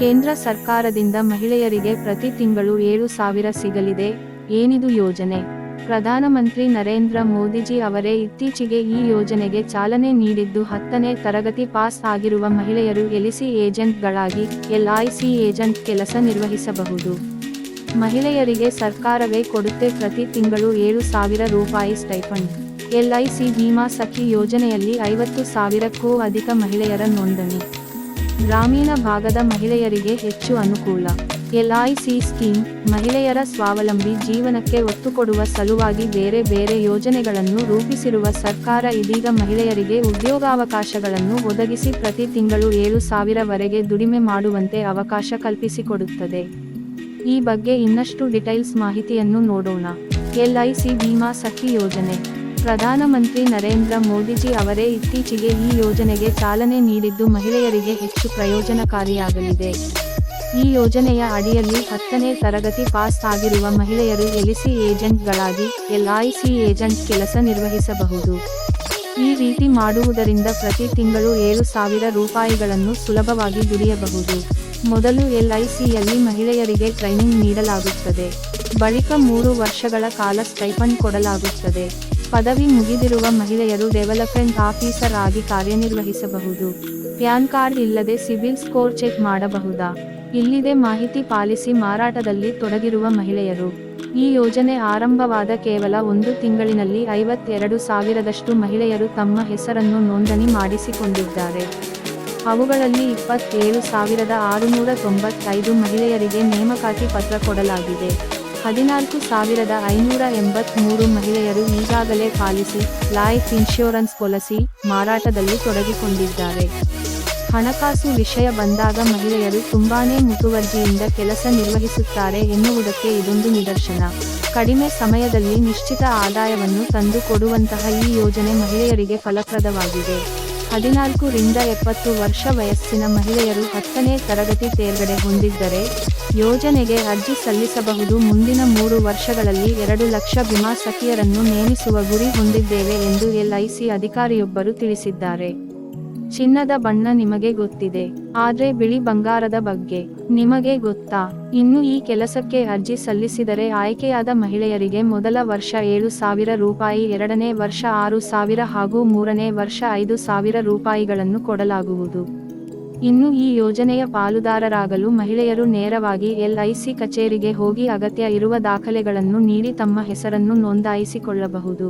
ಕೇಂದ್ರ ಸರ್ಕಾರದಿಂದ ಮಹಿಳೆಯರಿಗೆ ಪ್ರತಿ ತಿಂಗಳು ಏಳು ಸಾವಿರ ಸಿಗಲಿದೆ, ಏನಿದು ಯೋಜನೆ? ಪ್ರಧಾನಮಂತ್ರಿ ನರೇಂದ್ರ ಮೋದಿಜಿ ಅವರೇ ಇತ್ತೀಚೆಗೆ ಈ ಯೋಜನೆಗೆ ಚಾಲನೆ ನೀಡಿದ್ದು ಹತ್ತನೇ ತರಗತಿ ಪಾಸ್ ಆಗಿರುವ ಮಹಿಳೆಯರು ಎಲಿಸಿ ಏಜೆಂಟ್ಗಳಾಗಿ ಎಲ್ಐಸಿ ಏಜೆಂಟ್ ಕೆಲಸ ನಿರ್ವಹಿಸಬಹುದು. ಮಹಿಳೆಯರಿಗೆ ಸರ್ಕಾರವೇ ಕೊಡುತ್ತೆ ಪ್ರತಿ ತಿಂಗಳು ಏಳು ಸಾವಿರ ರೂಪಾಯಿ ಸ್ಟೈಫಂಡ್. ಎಲ್ಐಸಿ ಭೀಮಾ ಸಖಿ ಯೋಜನೆಯಲ್ಲಿ ಐವತ್ತು ಸಾವಿರಕ್ಕೂ ಅಧಿಕ ಮಹಿಳೆಯರ ನೋಂದಣಿ. ಗ್ರಾಮೀಣ ಭಾಗದ ಮಹಿಳೆಯರಿಗೆ ಹೆಚ್ಚು ಅನುಕೂಲ. ಎಲ್ಐಸಿ ಸ್ಕೀಮ್, ಮಹಿಳೆಯರ ಸ್ವಾವಲಂಬಿ ಜೀವನಕ್ಕೆ ಒತ್ತು ಕೊಡುವ ಸಲುವಾಗಿ ಬೇರೆ ಬೇರೆ ಯೋಜನೆಗಳನ್ನು ರೂಪಿಸಿರುವ ಸರ್ಕಾರ ಇದೀಗ ಮಹಿಳೆಯರಿಗೆ ಉದ್ಯೋಗಾವಕಾಶಗಳನ್ನು ಒದಗಿಸಿ ಪ್ರತಿ ತಿಂಗಳು ಏಳು ಸಾವಿರವರೆಗೆ ದುಡಿಮೆ ಮಾಡುವಂತೆ ಅವಕಾಶ ಕಲ್ಪಿಸಿಕೊಡುತ್ತದೆ. ಈ ಬಗ್ಗೆ ಇನ್ನಷ್ಟು ಡಿಟೈಲ್ಸ್ ಮಾಹಿತಿಯನ್ನು ನೋಡೋಣ. ಎಲ್ಐಸಿ ಭೀಮಾ ಸಖಿ ಯೋಜನೆ. ಪ್ರಧಾನಮಂತ್ರಿ ನರೇಂದ್ರ ಮೋದಿಜಿ ಅವರೇ ಇತ್ತೀಚೆಗೆ ಈ ಯೋಜನೆಗೆ ಚಾಲನೆ ನೀಡಿದ್ದು ಮಹಿಳೆಯರಿಗೆ ಹೆಚ್ಚು ಪ್ರಯೋಜನಕಾರಿಯಾಗಲಿದೆ. ಈ ಯೋಜನೆಯ ಅಡಿಯಲ್ಲಿ ಹತ್ತನೇ ತರಗತಿ ಪಾಸ್ ಆಗಿರುವ ಮಹಿಳೆಯರು ಎಲಿಸಿ ಏಜೆಂಟ್ಗಳಾಗಿ ಎಲ್ಐಸಿ ಏಜೆಂಟ್ ಕೆಲಸ ನಿರ್ವಹಿಸಬಹುದು. ಈ ರೀತಿ ಮಾಡುವುದರಿಂದ ಪ್ರತಿ ತಿಂಗಳು ಏಳು ಸಾವಿರ ರೂಪಾಯಿಗಳನ್ನು ಸುಲಭವಾಗಿ ದುಡಿಯಬಹುದು. ಮೊದಲು ಎಲ್ಐಸಿಯಲ್ಲಿ ಮಹಿಳೆಯರಿಗೆ ಟ್ರೈನಿಂಗ್ ನೀಡಲಾಗುತ್ತದೆ. ಬಳಿಕ ಮೂರು ವರ್ಷಗಳ ಕಾಲ ಸ್ಟೈಫಂಡ್ ಕೊಡಲಾಗುತ್ತದೆ. ಪದವಿ ಮುಗಿದಿರುವ ಮಹಿಳೆಯರು ಡೆವಲಪ್ಮೆಂಟ್ ಆಫೀಸರ್ ಆಗಿ ಕಾರ್ಯನಿರ್ವಹಿಸಬಹುದು. ಪ್ಯಾನ್ ಕಾರ್ಡ್ ಇಲ್ಲದೆ ಸಿಬಿಲ್ ಸ್ಕೋರ್ ಚೆಕ್ ಮಾಡಬಹುದಾ? ಇಲ್ಲಿದೆ ಮಾಹಿತಿ ಪಾಲಿಸಿ ಮಾರಾಟದಲ್ಲಿ ತೊಡಗಿರುವ ಮಹಿಳೆಯರು. ಈ ಯೋಜನೆ ಆರಂಭವಾದ ಕೇವಲ ಒಂದು ತಿಂಗಳಿನಲ್ಲಿ ಐವತ್ತೆರಡು ಸಾವಿರದಷ್ಟು ಮಹಿಳೆಯರು ತಮ್ಮ ಹೆಸರನ್ನು ನೋಂದಣಿ ಮಾಡಿಸಿಕೊಂಡಿದ್ದಾರೆ. ಅವುಗಳಲ್ಲಿ ಇಪ್ಪತ್ತೇಳು ಸಾವಿರದ ಆರುನೂರ ತೊಂಬತ್ತೈದು ಮಹಿಳೆಯರಿಗೆ ನೇಮಕಾತಿ ಪತ್ರ ಕೊಡಲಾಗಿದೆ. ಹದಿನಾಲ್ಕು ಸಾವಿರದ ಐನೂರ ಎಂಬತ್ಮೂರು ಮಹಿಳೆಯರು ಈಗಾಗಲೇ ಪಾಲಿಸಿ, ಲೈಫ್ ಇನ್ಶೂರೆನ್ಸ್ ಪಾಲಿಸಿ ಮಾರಾಟದಲ್ಲಿ ತೊಡಗಿಕೊಂಡಿದ್ದಾರೆ. ಹಣಕಾಸು ವಿಷಯ ಬಂದಾಗ ಮಹಿಳೆಯರು ತುಂಬಾನೇ ಮುತುವರ್ಜಿಯಿಂದ ಕೆಲಸ ನಿರ್ವಹಿಸುತ್ತಾರೆ ಎನ್ನುವುದಕ್ಕೆ ಇದೊಂದು ನಿದರ್ಶನ. ಕಡಿಮೆ ಸಮಯದಲ್ಲಿ ನಿಶ್ಚಿತ ಆದಾಯವನ್ನು ತಂದುಕೊಡುವಂತಹ ಈ ಯೋಜನೆ ಮಹಿಳೆಯರಿಗೆ ಫಲಪ್ರದವಾಗಿದೆ. ಹದಿನಾಲ್ಕು ರಿಂದ ಎಪ್ಪತ್ತು ವರ್ಷ ವಯಸ್ಸಿನ ಮಹಿಳೆಯರು ಹತ್ತನೇ ತರಗತಿ ತೇರ್ಗಡೆ ಹೊಂದಿದ್ದರೆ ಯೋಜನೆಗೆ ಅರ್ಜಿ ಸಲ್ಲಿಸಬಹುದು. ಮುಂದಿನ ಮೂರು ವರ್ಷಗಳಲ್ಲಿ ಎರಡು ಲಕ್ಷ ವಿಮಾ ಸಖಿಯರನ್ನು ನೇಮಿಸುವ ಗುರಿ ಹೊಂದಿದ್ದೇವೆ ಎಂದು ಎಲ್ಐಸಿ ಅಧಿಕಾರಿಯೊಬ್ಬರು ತಿಳಿಸಿದ್ದಾರೆ. ಚಿನ್ನದ ಬಣ್ಣ ನಿಮಗೆ ಗೊತ್ತಿದೆ, ಆದ್ರೆ ಬಿಳಿ ಬಂಗಾರದ ಬಗ್ಗೆ ನಿಮಗೆ ಗೊತ್ತಾ? ಇನ್ನು ಈ ಕೆಲಸಕ್ಕೆ ಅರ್ಜಿ ಸಲ್ಲಿಸಿದರೆ ಆಯ್ಕೆಯಾದ ಮಹಿಳೆಯರಿಗೆ ಮೊದಲ ವರ್ಷ ಏಳು ಸಾವಿರ ರೂಪಾಯಿ, ಎರಡನೇ ವರ್ಷ ಆರು ಸಾವಿರ ಹಾಗೂ ಮೂರನೇ ವರ್ಷ ಐದು ಸಾವಿರ ರೂಪಾಯಿಗಳನ್ನು ಕೊಡಲಾಗುವುದು. ಇನ್ನು ಈ ಯೋಜನೆಯ ಪಾಲುದಾರರಾಗಲು ಮಹಿಳೆಯರು ನೇರವಾಗಿ ಎಲ್ಐಸಿ ಕಚೇರಿಗೆ ಹೋಗಿ ಅಗತ್ಯ ಇರುವ ದಾಖಲೆಗಳನ್ನು ನೀಡಿ ತಮ್ಮ ಹೆಸರನ್ನು ನೋಂದಾಯಿಸಿಕೊಳ್ಳಬಹುದು.